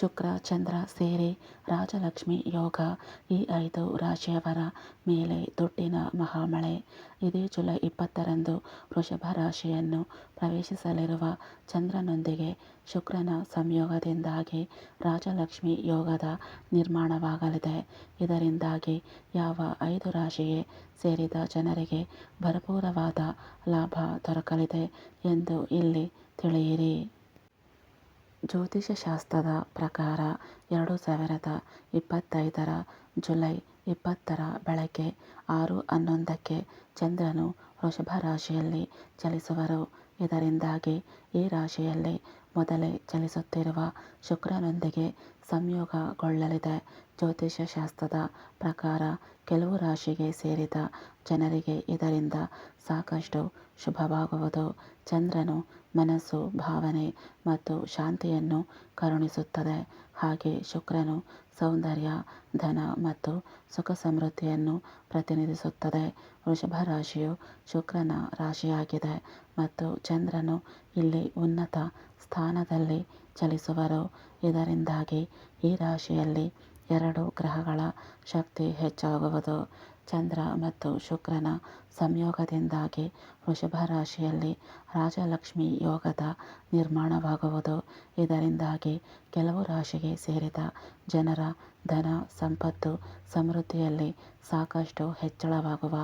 ಶುಕ್ರ, ಚಂದ್ರ, ಸೇರಿ, ರಾಜಲಕ್ಷ್ಮಿ, ಯೋಗ ಈ ಐದು ರಾಶಿಯವರ ಮೇಲೆ ದುಡ್ಡಿನ ಮಹಾಮಳೆ. ಇದೇ ಜುಲೈ ಇಪ್ಪತ್ತರಂದು ವೃಷಭ ರಾಶಿಯನ್ನು ಪ್ರವೇಶಿಸಲಿರುವ ಚಂದ್ರನೊಂದಿಗೆ ಶುಕ್ರನ ಸಂಯೋಗದಿಂದಾಗಿ ರಾಜಲಕ್ಷ್ಮಿ ಯೋಗದ ನಿರ್ಮಾಣವಾಗಲಿದೆ. ಇದರಿಂದಾಗಿ ಯಾವ ಐದು ರಾಶಿಗೆ ಸೇರಿದ ಜನರಿಗೆ ಭರಪೂರವಾದ ಲಾಭ ದೊರಕಲಿದೆ ಎಂದು ಇಲ್ಲಿ ತಿಳಿಯಿರಿ. ಜ್ಯೋತಿಷಶಾಸ್ತ್ರದ ಪ್ರಕಾರ ಎರಡು ಸಾವಿರದ ಇಪ್ಪತ್ತೈದರ ಜುಲೈ ಇಪ್ಪತ್ತರ ಬೆಳಗ್ಗೆ ಆರು ಹನ್ನೊಂದಕ್ಕೆ ಚಂದ್ರನು ವೃಷಭ ರಾಶಿಯಲ್ಲಿ ಚಲಿಸುವರು. ಇದರಿಂದಾಗಿ ಈ ರಾಶಿಯಲ್ಲಿ ಮೊದಲೇ ಚಲಿಸುತ್ತಿರುವ ಶುಕ್ರನೊಂದಿಗೆ ಸಂಯೋಗಗೊಳ್ಳಲಿದೆ. ಜ್ಯೋತಿಷಶಾಸ್ತ್ರದ ಪ್ರಕಾರ ಕೆಲವು ರಾಶಿಗೆ ಸೇರಿದ ಜನರಿಗೆ ಇದರಿಂದ ಸಾಕಷ್ಟು ಶುಭವಾಗುವುದು. ಚಂದ್ರನು ಮನಸ್ಸು, ಭಾವನೆ ಮತ್ತು ಶಾಂತಿಯನ್ನು ಕರುಣಿಸುತ್ತದೆ. ಹಾಗೆ ಶುಕ್ರನು ಸೌಂದರ್ಯ, ಧನ ಮತ್ತು ಸುಖ ಸಮೃದ್ಧಿಯನ್ನು ಪ್ರತಿನಿಧಿಸುತ್ತದೆ. ವೃಷಭ ರಾಶಿಯು ಶುಕ್ರನ ರಾಶಿಯಾಗಿದೆ ಮತ್ತು ಚಂದ್ರನು ಇಲ್ಲಿ ಉನ್ನತ ಸ್ಥಾನದಲ್ಲಿ ಚಲಿಸುವರು. ಇದರಿಂದಾಗಿ ಈ ರಾಶಿಯಲ್ಲಿ ಎರಡು ಗ್ರಹಗಳ ಶಕ್ತಿ ಹೆಚ್ಚಾಗುವುದು. ಚಂದ್ರ ಮತ್ತು ಶುಕ್ರನ ಸಂಯೋಗದಿಂದಾಗಿ ವೃಷಭ ರಾಶಿಯಲ್ಲಿ ರಾಜಲಕ್ಷ್ಮಿ ಯೋಗದ ನಿರ್ಮಾಣವಾಗುವುದು. ಇದರಿಂದಾಗಿ ಕೆಲವು ರಾಶಿಗೆ ಸೇರಿದ ಜನರ ಧನ ಸಂಪತ್ತು ಸಮೃದ್ಧಿಯಲ್ಲಿ ಸಾಕಷ್ಟು ಹೆಚ್ಚಳವಾಗುವ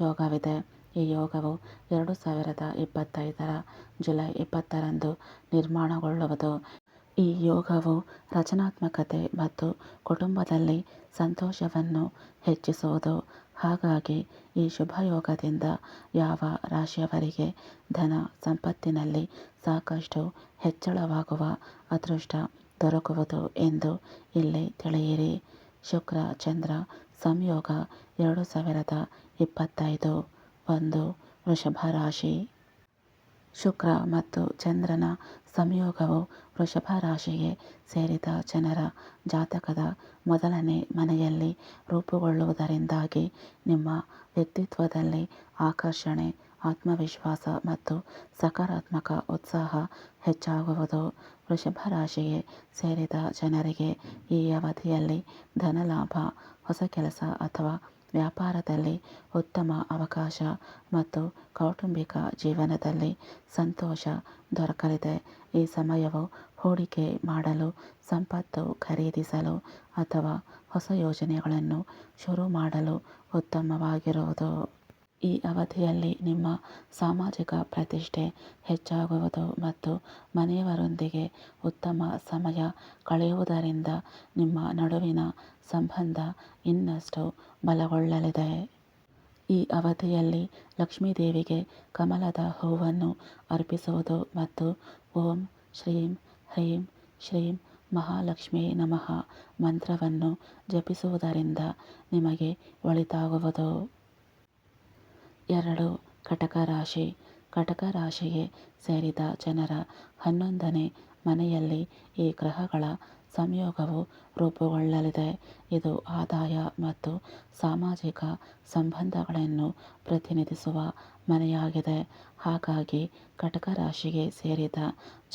ಯೋಗವಿದೆ. ಈ ಯೋಗವು ಎರಡು ಸಾವಿರದ ಇಪ್ಪತ್ತೈದರ ಜುಲೈ ಇಪ್ಪತ್ತರಂದು ನಿರ್ಮಾಣಗೊಳ್ಳುವುದು. ಈ ಯೋಗವು ರಚನಾತ್ಮಕತೆ ಮತ್ತು ಕುಟುಂಬದಲ್ಲಿ ಸಂತೋಷವನ್ನು ಹೆಚ್ಚಿಸುವುದು. ಹಾಗಾಗಿ ಈ ಶುಭಯೋಗದಿಂದ ಯಾವ ರಾಶಿಯವರಿಗೆ ಧನ ಸಂಪತ್ತಿನಲ್ಲಿ ಸಾಕಷ್ಟು ಹೆಚ್ಚಳವಾಗುವ ಅದೃಷ್ಟ ದೊರಕುವುದು ಎಂದು ಇಲ್ಲಿ ತಿಳಿಯಿರಿ. ಶುಕ್ರ, ಚಂದ್ರ, ಸಂಯೋಗ ಎರಡು ಸಾವಿರದ ಇಪ್ಪತ್ತೈದು. ಒಂದು, ವೃಷಭ ರಾಶಿ. ಶುಕ್ರ ಮತ್ತು ಚಂದ್ರನ ಸಂಯೋಗವು ವೃಷಭ ರಾಶಿಗೆ ಸೇರಿದ ಜನರ ಜಾತಕದ ಮೊದಲನೇ ಮನೆಯಲ್ಲಿ ರೂಪುಗೊಳ್ಳುವುದರಿಂದಾಗಿ ನಿಮ್ಮ ವ್ಯಕ್ತಿತ್ವದಲ್ಲಿ ಆಕರ್ಷಣೆ, ಆತ್ಮವಿಶ್ವಾಸ ಮತ್ತು ಸಕಾರಾತ್ಮಕ ಉತ್ಸಾಹ ಹೆಚ್ಚಾಗುವುದು. ವೃಷಭ ರಾಶಿಗೆ ಸೇರಿದ ಜನರಿಗೆ ಈ ಅವಧಿಯಲ್ಲಿ ಧನಲಾಭ, ಹೊಸ ಕೆಲಸ ಅಥವಾ ವ್ಯಾಪಾರದಲ್ಲಿ ಉತ್ತಮ ಅವಕಾಶ ಮತ್ತು ಕೌಟುಂಬಿಕ ಜೀವನದಲ್ಲಿ ಸಂತೋಷ ದೊರಕಲಿದೆ. ಈ ಸಮಯವು ಹೂಡಿಕೆ ಮಾಡಲು, ಸಂಪತ್ತು ಖರೀದಿಸಲು ಅಥವಾ ಹೊಸ ಯೋಜನೆಗಳನ್ನು ಶುರು ಮಾಡಲು ಉತ್ತಮವಾಗಿರುವುದು. ಈ ಅವಧಿಯಲ್ಲಿ ನಿಮ್ಮ ಸಾಮಾಜಿಕ ಪ್ರತಿಷ್ಠೆ ಹೆಚ್ಚಾಗುವುದು ಮತ್ತು ಮನೆಯವರೊಂದಿಗೆ ಉತ್ತಮ ಸಮಯ ಕಳೆಯುವುದರಿಂದ ನಿಮ್ಮ ನಡುವಿನ ಸಂಬಂಧ ಇನ್ನಷ್ಟು ಬಲಗೊಳ್ಳಲಿದೆ. ಈ ಅವಧಿಯಲ್ಲಿ ಲಕ್ಷ್ಮೀದೇವಿಗೆ ಕಮಲದ ಹೂವನ್ನು ಅರ್ಪಿಸುವುದು ಮತ್ತು ಓಂ ಶ್ರೀಂ ಹ್ರೀಂ ಶ್ರೀಂ ಮಹಾಲಕ್ಷ್ಮೀ ನಮಃ ಮಂತ್ರವನ್ನು ಜಪಿಸುವುದರಿಂದ ನಿಮಗೆ ಒಳಿತಾಗುವುದು. ಎರಡು ಕಟಕ ರಾಶಿ ಕಟಕ ರಾಶಿಗೆ ಸೇರಿದ ಜನರ ಹನ್ನೊಂದನೇ ಮನೆಯಲ್ಲಿ ಈ ಗ್ರಹಗಳ ಸಂಯೋಗವು ರೂಪುಗೊಳ್ಳಲಿದೆ. ಇದು ಆದಾಯ ಮತ್ತು ಸಾಮಾಜಿಕ ಸಂಬಂಧಗಳನ್ನು ಪ್ರತಿನಿಧಿಸುವ ಮನೆಯಾಗಿದೆ. ಹಾಗಾಗಿ ಕಟಕ ರಾಶಿಗೆ ಸೇರಿದ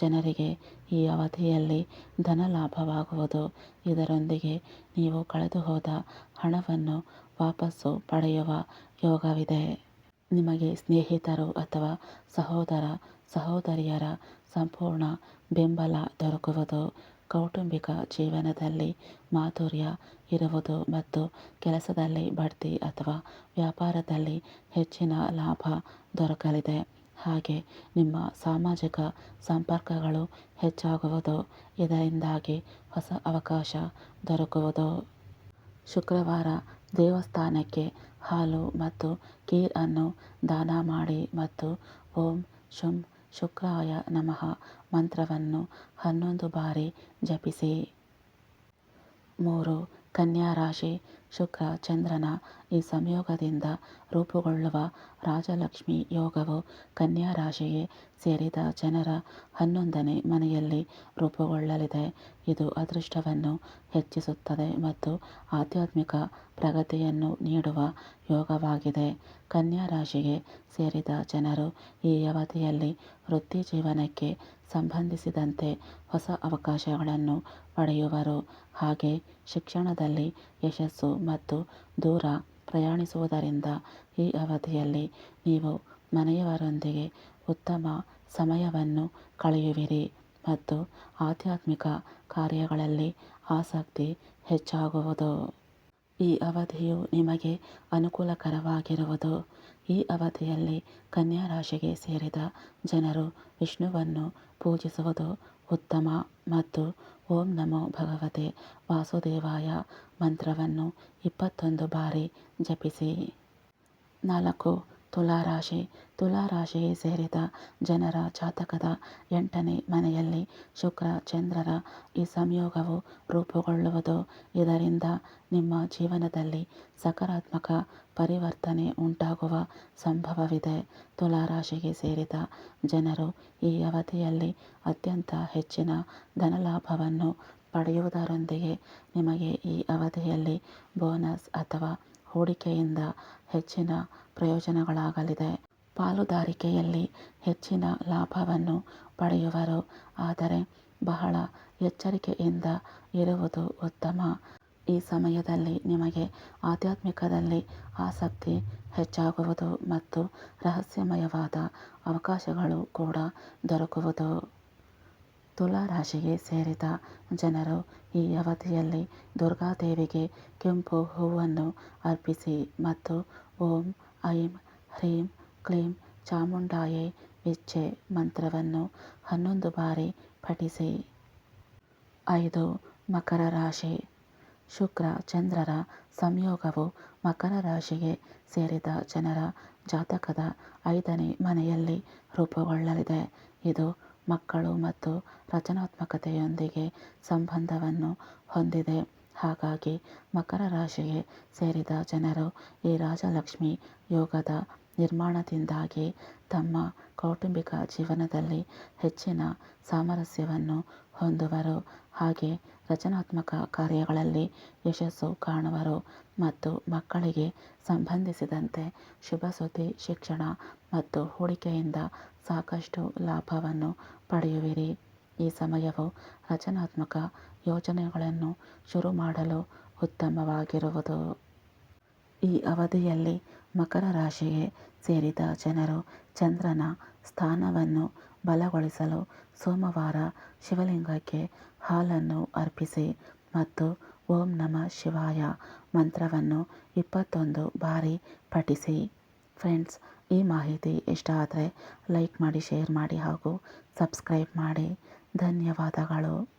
ಜನರಿಗೆ ಈ ಅವಧಿಯಲ್ಲಿ ಧನಲಾಭವಾಗುವುದು ಇದರೊಂದಿಗೆ ನೀವು ಕಳೆದುಹೋದ ಹಣವನ್ನು ವಾಪಸ್ಸು ಪಡೆಯುವ ಯೋಗವಿದೆ. ನಿಮಗೆ ಸ್ನೇಹಿತರು ಅಥವಾ ಸಹೋದರ, ಸಹೋದರಿಯರ ಸಂಪೂರ್ಣ ಬೆಂಬಲ ದೊರಕುವುದು. ಕೌಟುಂಬಿಕ ಜೀವನದಲ್ಲಿ ಮಾಧುರ್ಯ ಇರುವುದು ಮತ್ತು ಕೆಲಸದಲ್ಲಿ ಬಡ್ತಿ ಅಥವಾ ವ್ಯಾಪಾರದಲ್ಲಿ ಹೆಚ್ಚಿನ ಲಾಭ ದೊರಕಲಿದೆ. ಹಾಗೆ ನಿಮ್ಮ ಸಾಮಾಜಿಕ ಸಂಪರ್ಕಗಳು ಹೆಚ್ಚಾಗುವುದು. ಇದರಿಂದಾಗಿ ಹೊಸ ಅವಕಾಶ ದೊರಕುವುದು. ಶುಕ್ರವಾರ ದೇವಸ್ಥಾನಕ್ಕೆ ಹಾಲು ಮತ್ತು ಖೀರ್ ಅನ್ನು ದಾನ ಮಾಡಿ ಮತ್ತು ಓಂ ಶುಂ ಶುಕ್ರಾಯ ನಮಃ ಮಂತ್ರವನ್ನು ಹನ್ನೊಂದು ಬಾರಿ ಜಪಿಸಿ. ಮೂರು, ಕನ್ಯಾ ರಾಶಿ ಶುಕ್ರ, ಚಂದ್ರನ ಈ ಸಂಯೋಗದಿಂದ ರೂಪುಗೊಳ್ಳುವ ರಾಜಲಕ್ಷ್ಮಿ ಯೋಗವು ಕನ್ಯಾ ರಾಶಿಗೆ ಸೇರಿದ ಜನರ ಹನ್ನೊಂದನೇ ಮನೆಯಲ್ಲಿ ರೂಪುಗೊಳ್ಳಲಿದೆ. ಇದು ಅದೃಷ್ಟವನ್ನು ಹೆಚ್ಚಿಸುತ್ತದೆ ಮತ್ತು ಆಧ್ಯಾತ್ಮಿಕ ಪ್ರಗತಿಯನ್ನು ನೀಡುವ ಯೋಗವಾಗಿದೆ. ಕನ್ಯಾ ರಾಶಿಗೆ ಸೇರಿದ ಜನರು ಈ ಅವಧಿಯಲ್ಲಿ ವೃತ್ತಿ ಜೀವನಕ್ಕೆ ಸಂಬಂಧಿಸಿದಂತೆ ಹೊಸ ಅವಕಾಶಗಳನ್ನು ಪಡೆಯುವರು. ಹಾಗೆ ಶಿಕ್ಷಣದಲ್ಲಿ ಯಶಸ್ಸು ಮತ್ತು ದೂರ ಪ್ರಯಾಣಿಸುವುದರಿಂದ ಈ ಅವಧಿಯಲ್ಲಿ ನೀವು ಮನೆಯವರೊಂದಿಗೆ ಉತ್ತಮ ಸಮಯವನ್ನು ಕಳೆಯುವಿರಿ ಮತ್ತು ಆಧ್ಯಾತ್ಮಿಕ ಕಾರ್ಯಗಳಲ್ಲಿ ಆಸಕ್ತಿ ಹೆಚ್ಚಾಗುವುದು. ಈ ಅವಧಿಯು ನಿಮಗೆ ಅನುಕೂಲಕರವಾಗಿರುವುದು. ಈ ಅವಧಿಯಲ್ಲಿ ಕನ್ಯಾ ರಾಶಿಗೆ ಸೇರಿದ ಜನರು ವಿಷ್ಣುವನ್ನು ಪೂಜಿಸುವುದು ಉತ್ತಮ ಮತ್ತು ಓಂ ನಮೋ ಭಗವತೆ ವಾಸುದೇವಾಯ. ಮಂತ್ರವನ್ನು ಇಪ್ಪತ್ತೊಂದು ಬಾರಿ ಜಪಿಸಿ. ನಾಲ್ಕು ತುಲಾರಾಶಿ. ತುಲಾರಾಶಿಗೆ ಸೇರಿದ ಜನರ ಜಾತಕದ ಎಂಟನೇ ಮನೆಯಲ್ಲಿ ಶುಕ್ರ, ಚಂದ್ರರ ಈ ಸಂಯೋಗವು ರೂಪುಗೊಳ್ಳುವುದು. ಇದರಿಂದ ನಿಮ್ಮ ಜೀವನದಲ್ಲಿ ಸಕಾರಾತ್ಮಕ ಪರಿವರ್ತನೆ ಉಂಟಾಗುವ ಸಂಭವವಿದೆ. ತುಲಾರಾಶಿಗೆ ಸೇರಿದ ಜನರು ಈ ಅವಧಿಯಲ್ಲಿ ಅತ್ಯಂತ ಹೆಚ್ಚಿನ ಧನಲಾಭವನ್ನು ಪಡೆಯುವುದರೊಂದಿಗೆ ನಿಮಗೆ ಈ ಅವಧಿಯಲ್ಲಿ ಬೋನಸ್ ಅಥವಾ ಹೂಡಿಕೆಯಿಂದ ಹೆಚ್ಚಿನ ಪ್ರಯೋಜನಗಳಾಗಲಿದೆ. ಪಾಲುದಾರಿಕೆಯಲ್ಲಿ ಹೆಚ್ಚಿನ ಲಾಭವನ್ನು ಪಡೆಯುವರು. ಆದರೆ ಬಹಳ ಎಚ್ಚರಿಕೆಯಿಂದ ಇರುವುದು ಉತ್ತಮ. ಈ ಸಮಯದಲ್ಲಿ ನಿಮಗೆ ಆಧ್ಯಾತ್ಮಿಕದಲ್ಲಿ ಆಸಕ್ತಿ ಹೆಚ್ಚಾಗುವುದು ಮತ್ತು ರಹಸ್ಯಮಯವಾದ ಅವಕಾಶಗಳು ಕೂಡ ದೊರಕುವುದು. ತುಲಾ ರಾಶಿಗೆ ಸೇರಿದ ಜನರು ಈ ಅವಧಿಯಲ್ಲಿ ದುರ್ಗಾದೇವಿಗೆ ಕೆಂಪು ಹೂವನ್ನು ಅರ್ಪಿಸಿ ಮತ್ತು ಓಂ ಐಂ ಹ್ರೀಂ, ಕ್ಲೀಂ, ಚಾಮುಂಡಾಯೈ ವಿಚ್ಚೆ ಮಂತ್ರವನ್ನು ಹನ್ನೊಂದು ಬಾರಿ ಪಠಿಸಿ. ಐದು, ಮಕರ ರಾಶಿ. ಶುಕ್ರ, ಚಂದ್ರರ ಸಂಯೋಗವು ಮಕರ ರಾಶಿಗೆ ಸೇರಿದ ಜನರ ಜಾತಕದ ಐದನೇ ಮನೆಯಲ್ಲಿ ರೂಪುಗೊಳ್ಳಲಿದೆ. ಇದು ಮಕ್ಕಳು ಮತ್ತು ರಚನಾತ್ಮಕತೆಯೊಂದಿಗೆ ಸಂಬಂಧವನ್ನು ಹೊಂದಿದೆ. ಹಾಗಾಗಿ ಮಕರ ರಾಶಿಗೆ ಸೇರಿದ ಜನರು ಈ ರಾಜಲಕ್ಷ್ಮಿ ಯೋಗದ ನಿರ್ಮಾಣದಿಂದಾಗಿ ತಮ್ಮ ಕೌಟುಂಬಿಕ ಜೀವನದಲ್ಲಿ ಹೆಚ್ಚಿನ ಸಾಮರಸ್ಯವನ್ನು ಹೊಂದುವರು. ಹಾಗೆ ರಚನಾತ್ಮಕ ಕಾರ್ಯಗಳಲ್ಲಿ ಯಶಸ್ಸು ಕಾಣುವರು ಮತ್ತು ಮಕ್ಕಳಿಗೆ ಸಂಬಂಧಿಸಿದಂತೆ ಶುಭ ಸುದ್ದಿ, ಶಿಕ್ಷಣ ಮತ್ತು ಹೂಡಿಕೆಯಿಂದ ಸಾಕಷ್ಟು ಲಾಭವನ್ನು ಪಡೆಯುವಿರಿ. ಈ ಸಮಯವು ರಚನಾತ್ಮಕ ಯೋಜನೆಗಳನ್ನು ಶುರು ಮಾಡಲು ಉತ್ತಮವಾಗಿರುವುದು. ಈ ಅವಧಿಯಲ್ಲಿ ಮಕರ ರಾಶಿಗೆ ಸೇರಿದ ಜನರು ಚಂದ್ರನ ಸ್ಥಾನವನ್ನು ಬಲಗೊಳಿಸಲು ಸೋಮವಾರ ಶಿವಲಿಂಗಕ್ಕೆ ಹಾಲನ್ನು ಅರ್ಪಿಸಿ ಮತ್ತು ಓಂ ನಮಃ ಶಿವಾಯ ಮಂತ್ರವನ್ನು ಇಪ್ಪತ್ತೊಂದು ಬಾರಿ ಪಠಿಸಿ. ಫ್ರೆಂಡ್ಸ್, ಈ ಮಾಹಿತಿ ಇಷ್ಟ ಆದರೆ ಲೈಕ್ ಮಾಡಿ, ಶೇರ್ ಮಾಡಿ ಹಾಗೂ ಸಬ್ಸ್ಕ್ರೈಬ್ ಮಾಡಿ. ಧನ್ಯವಾದಗಳು.